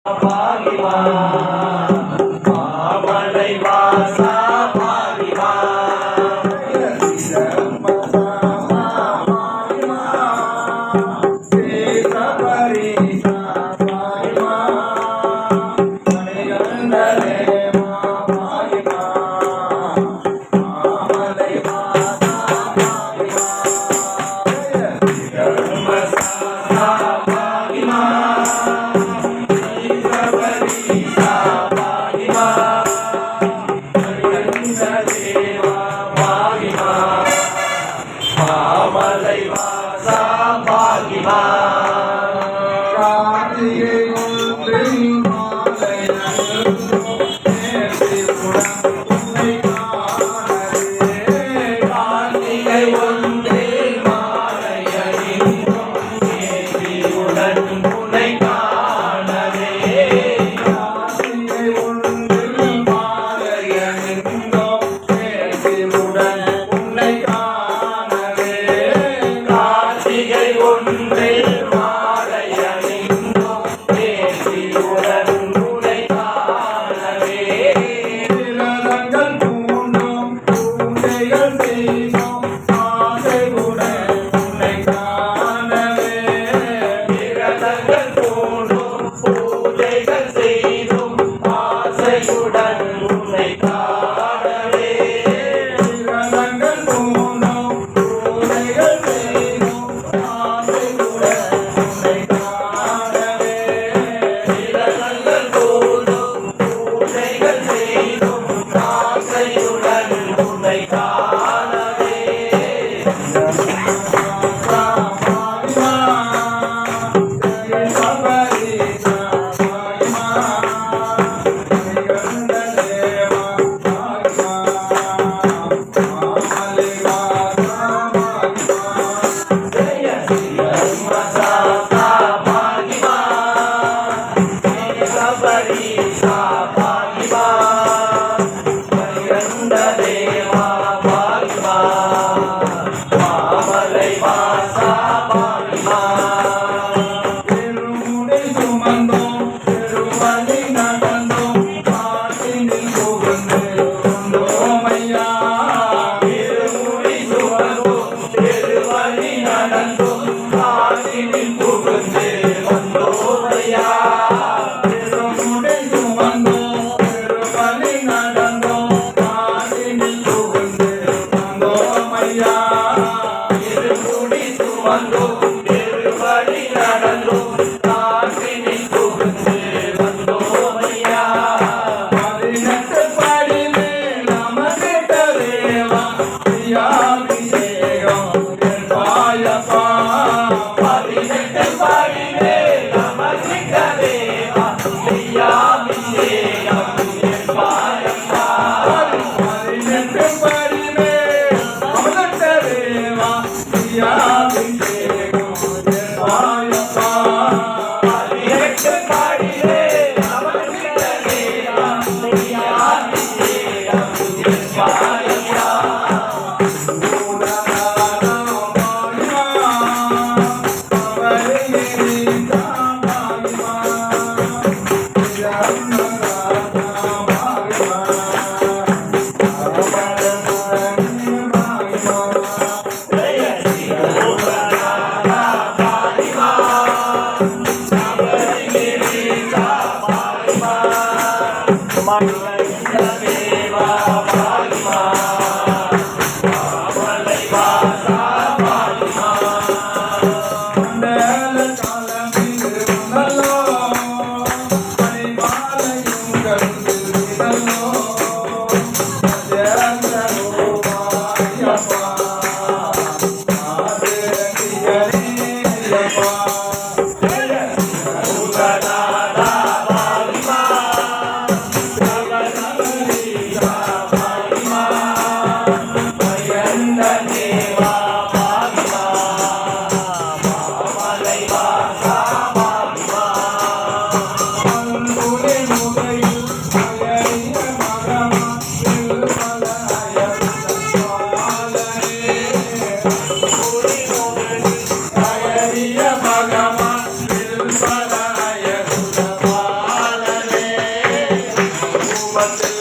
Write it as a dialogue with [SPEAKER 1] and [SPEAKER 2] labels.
[SPEAKER 1] Pag-ibang 아. Sabari saw
[SPEAKER 2] Hallelujah. parte